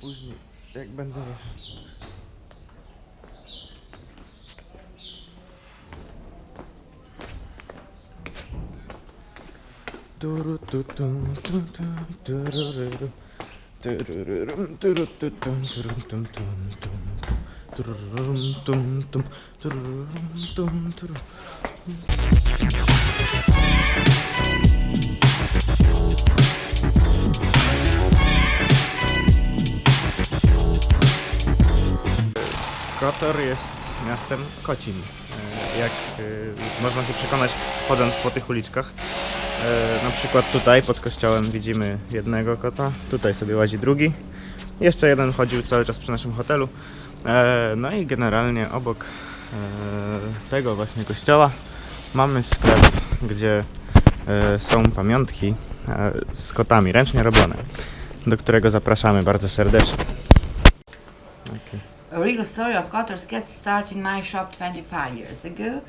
później, jak będę wiesz. Kotor jest miastem kocim. E, Jak e, można się przekonać chodząc po tych uliczkach. E, Na przykład tutaj pod kościołem widzimy jednego kota, tutaj sobie łazi drugi. Jeszcze jeden chodził cały czas przy naszym hotelu. No i generalnie obok tego właśnie kościoła mamy sklep, gdzie są pamiątki z kotami ręcznie robione, do którego zapraszamy bardzo serdecznie. A real story of Cotter's Cats started in my shop 25 years ago.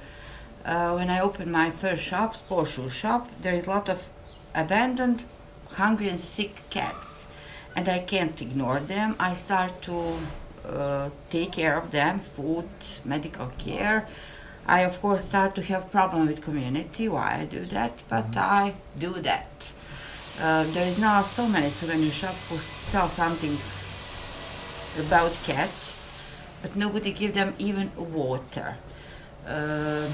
Uh, when I opened my first shop, sports shoe shop, there is a lot of abandoned, hungry and sick cats. And I can't ignore them. I start to uh, take care of them, food, medical care. I of course start to have problem with community, why I do that, but I do that. Uh, there is now so many souvenir shop who sell something about cat, but nobody give them even water. Uh,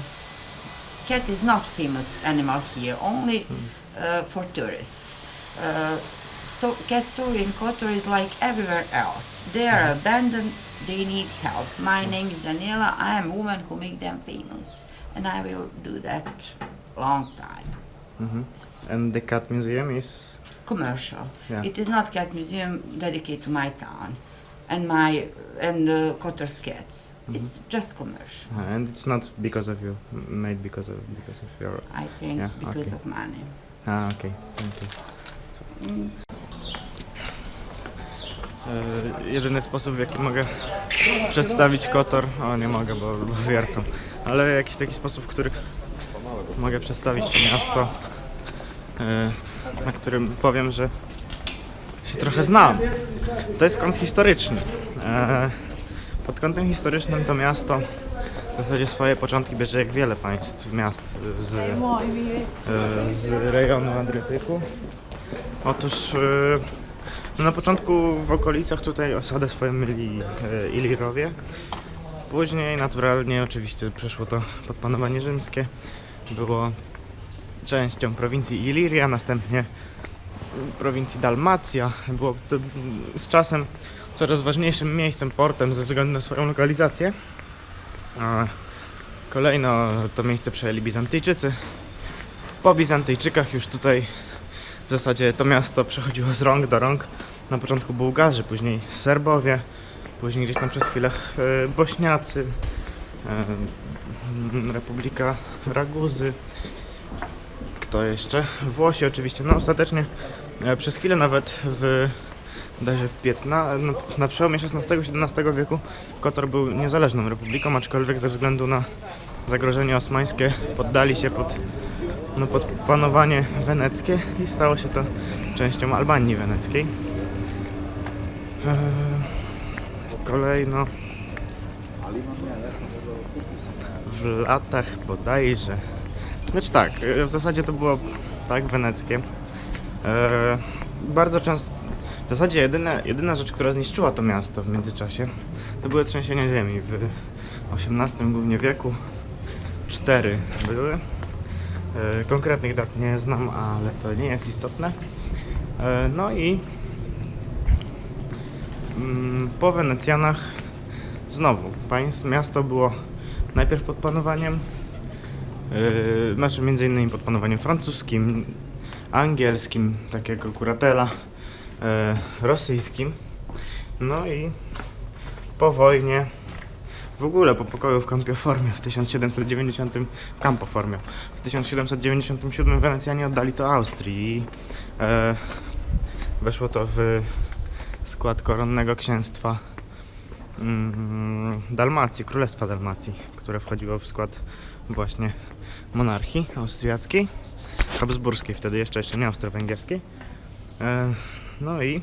cat is not famous animal here, only uh, for tourists. Uh, sto- cat story in Kotor is like everywhere else. They are abandoned. They need help. My name is Daniela. I am a woman who make them famous, and I will do that long time. Mhm. And the cat museum is Commercial. Yeah. It is not cat museum dedicated to my town and my and uh, Kotter's cats. It's just commercial. uh, and it's not because of you, m- made because of because of your. I think Yeah, because okay. of money. Ah, okay, thank you. Mm. E, jedyny sposób w jaki mogę przedstawić Kotor, o nie mogę, bo, bo wiercą, ale jakiś taki sposób, w który mogę przedstawić to miasto, e, na którym powiem, że się trochę znam. To jest kąt historyczny. E, pod kątem historycznym to miasto w zasadzie swoje początki bierze jak wiele państw, miast z, e, z rejonu Adriatyku. Otóż e, na początku w okolicach tutaj osadę swoją mieli e, Ilirowie. Później naturalnie oczywiście przeszło to pod panowanie rzymskie. Było częścią prowincji Iliria, następnie prowincji Dalmacja. Było z czasem coraz ważniejszym miejscem, portem ze względu na swoją lokalizację. Kolejno to miejsce przejęli Bizantyjczycy. Po Bizantyjczykach już tutaj w zasadzie to miasto przechodziło z rąk do rąk. Na początku Bułgarzy, później Serbowie, później gdzieś tam przez chwilę e, Bośniacy, e, Republika Raguzy. Kto jeszcze? Włosi oczywiście. No ostatecznie przez chwilę nawet w bodajże w 15, no, na przełomie XVI-XVII wieku Kotor był niezależną republiką, aczkolwiek ze względu na zagrożenie osmańskie poddali się pod, no, pod panowanie weneckie i stało się to częścią Albanii weneckiej. Eee, kolejno w latach bodajże. Znaczy tak, e, w zasadzie to było tak weneckie. Eee, bardzo często, w zasadzie jedyna, jedyna rzecz, która zniszczyła to miasto w międzyczasie, to były trzęsienia ziemi w XVIII głównie wieku. Cztery były. E, Konkretnych dat nie znam, ale to nie jest istotne. E, No i mm, po Wenecjanach znowu państw, miasto było najpierw pod panowaniem, znaczy między innymi pod panowaniem francuskim, angielskim, takiego kuratela, e, rosyjskim. No i po wojnie, w ogóle po pokoju w Campioformie w 1790, w w 1797 Wenecjanie oddali to Austrii i e, weszło to w skład koronnego księstwa mm, Dalmacji, Królestwa Dalmacji, które wchodziło w skład właśnie monarchii austriackiej, habsburskiej wtedy jeszcze, jeszcze nie austro-węgierskiej. E, no i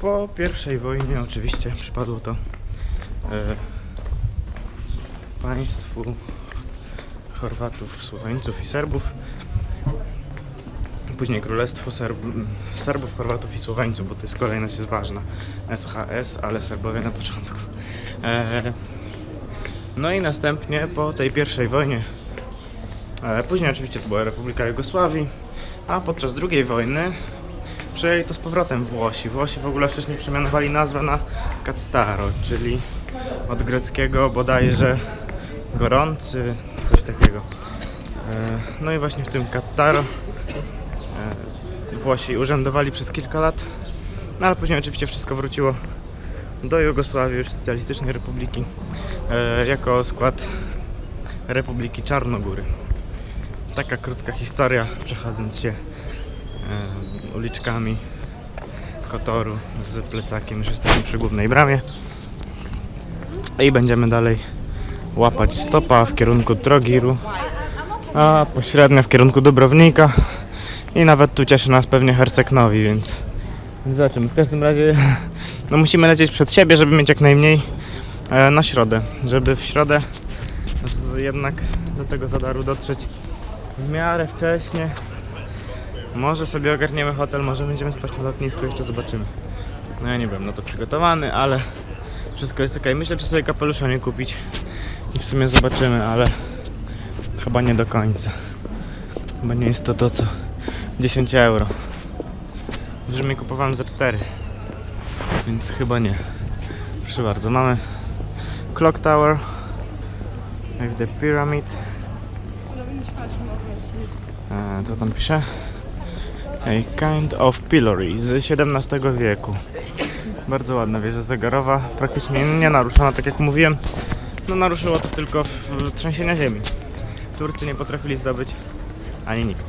po pierwszej wojnie oczywiście przypadło to e, państwu Chorwatów, Słoweńców i Serbów. Później Królestwo Serb Serbów, Chorwatów i Słoweńców, bo to jest kolejność jest ważna. SHS, ale Serbowie na początku. E, no i następnie po tej pierwszej wojnie, później oczywiście to była Republika Jugosławii, a podczas drugiej wojny przejęli to z powrotem Włosi. Włosi w ogóle wcześniej przemianowali nazwę na Kataro, czyli od greckiego bodajże gorący, coś takiego. E, No i właśnie w tym Kataro e, Włosi urzędowali przez kilka lat, no ale później oczywiście wszystko wróciło do Jugosławii, już Socjalistycznej Republiki, e, jako skład Republiki Czarnogóry. Taka krótka historia, przechodząc się e, uliczkami Kotoru z plecakiem, już jesteśmy przy głównej bramie. I będziemy dalej łapać stopa w kierunku Trogiru, a pośrednio w kierunku Dubrownika. I nawet tu cieszy nas pewnie Herceg Nowi, więc zobaczymy. W każdym razie no musimy lecieć przed siebie, żeby mieć jak najmniej e, na środę. Żeby w środę jednak do tego zadaru dotrzeć w miarę wcześnie. Może sobie ogarniemy hotel, może będziemy spać na lotnisku, jeszcze zobaczymy. No ja nie byłem na to przygotowany, ale wszystko jest ok. Myślę, czy sobie kapelusza nie kupić i w sumie zobaczymy, ale chyba nie do końca. Chyba nie jest to to, co 10 euro. W Rzymie kupowałem za 4, więc chyba nie. Proszę bardzo, mamy Clock Tower, jak The Pyramid. Co tam pisze? A kind of pillory z XVII wieku. Bardzo ładna wieża zegarowa, praktycznie nie naruszona, tak jak mówiłem. No naruszyło to tylko trzęsienia ziemi. Turcy nie potrafili zdobyć ani nikt.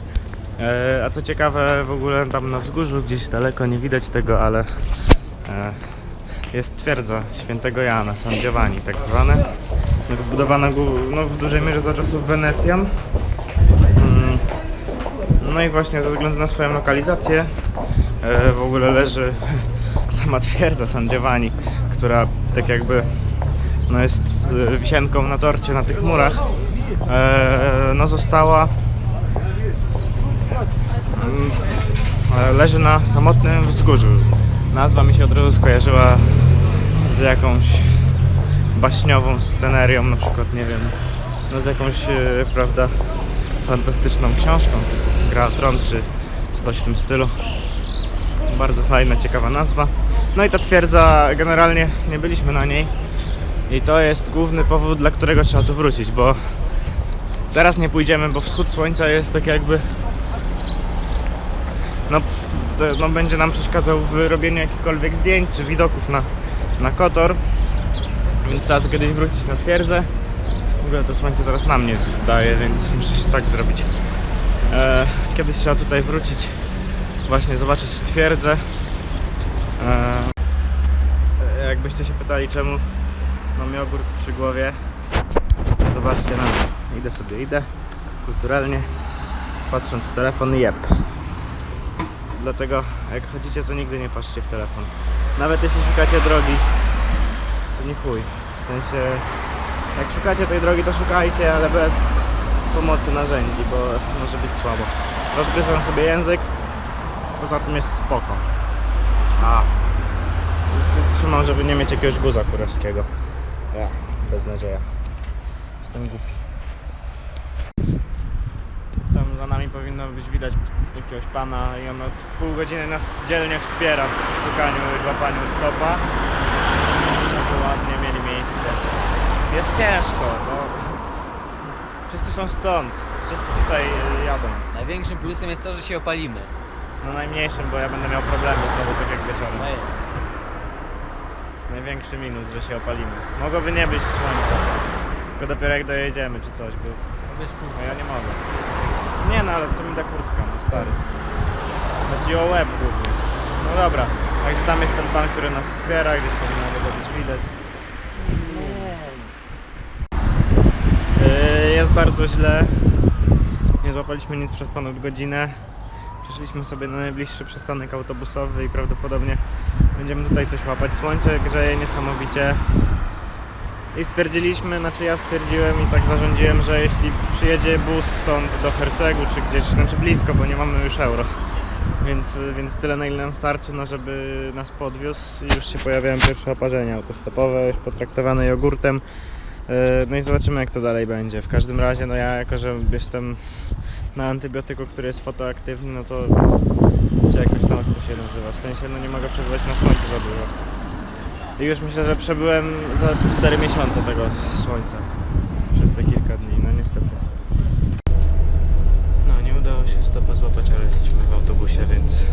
E, a co ciekawe, w ogóle tam na wzgórzu, gdzieś daleko, nie widać tego, ale e, jest twierdza świętego Jana, San Giovanni tak zwane. Wybudowana no, w dużej mierze za czasów Wenecjan. No i właśnie ze względu na swoją lokalizację e, w ogóle leży sama twierdza San Giovanni, która tak jakby no jest e, wisienką na torcie na tych murach. E, no została mm, leży na samotnym wzgórzu. Nazwa mi się od razu skojarzyła z jakąś baśniową scenerią, na przykład, nie wiem, no z jakąś, prawda, fantastyczną książką, Gra o Tron, czy, czy coś w tym stylu. Bardzo fajna, ciekawa nazwa. No i ta twierdza, generalnie nie byliśmy na niej. I to jest główny powód, dla którego trzeba tu wrócić, bo teraz nie pójdziemy, bo wschód słońca jest tak jakby no, no będzie nam przeszkadzał w robieniu jakichkolwiek zdjęć czy widoków na, na Kotor. Więc trzeba tu kiedyś wrócić na twierdzę. W ogóle to słońce teraz na mnie daje, więc muszę się tak zrobić. E, kiedyś trzeba tutaj wrócić, właśnie zobaczyć twierdzę. E, jakbyście się pytali czemu mam jogurt przy głowie, zobaczcie na mnie. Idę sobie, idę kulturalnie, patrząc w telefon, jep. Dlatego jak chodzicie, to nigdy nie patrzcie w telefon. Nawet jeśli szukacie drogi, to nie chuj. W sensie, jak szukacie tej drogi, to szukajcie, ale bez pomocy narzędzi, bo może być słabo. Rozgryzłem sobie język, poza tym jest spoko. A, trzymam, żeby nie mieć jakiegoś guza kurewskiego. Ja, bez nadzieja. Jestem głupi. Tam za nami powinno być widać jakiegoś pana i on od pół godziny nas dzielnie wspiera w szukaniu i łapaniu stopa. Żeby ładnie mieli miejsce. Jest ciężko, bo wszyscy są stąd. Wszyscy tutaj y, jadą. Największym plusem jest to, że się opalimy. No najmniejszym, bo ja będę miał problemy znowu tak jak wieczorem. No jest. To jest największy minus, że się opalimy. Mogłoby nie być słońca. Tylko dopiero jak dojedziemy czy coś, bo no ja nie mogę. Nie no, ale co mi da kurtka, no stary. Chodzi o łeb głównie. No dobra, także tam jest ten pan, który nas wspiera, gdzieś powinno go być widać. Jest bardzo źle. Nie złapaliśmy nic przez ponad godzinę. Przeszliśmy sobie na najbliższy przystanek autobusowy i prawdopodobnie będziemy tutaj coś łapać. Słońce grzeje niesamowicie. I stwierdziliśmy, znaczy ja stwierdziłem i tak zarządziłem, że jeśli przyjedzie bus stąd do Hercegu czy gdzieś, znaczy blisko, bo nie mamy już euro, więc, więc tyle na ile nam starczy, no żeby nas podwiózł już się pojawiają pierwsze oparzenia autostopowe, już potraktowane jogurtem. E, No i zobaczymy jak to dalej będzie. W każdym razie, no ja jako, że jestem na antybiotyku, który jest fotoaktywny, no to czy jakoś tam jak to się nazywa, w sensie no nie mogę przebywać na słońcu za dużo. I już myślę, że przebyłem za 4 miesiące tego słońca przez te kilka dni, no niestety. No nie udało się stopa złapać, ale jesteśmy w autobusie, więc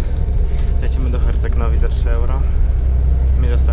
lecimy do Hercegnowi za 3 euro. Mi została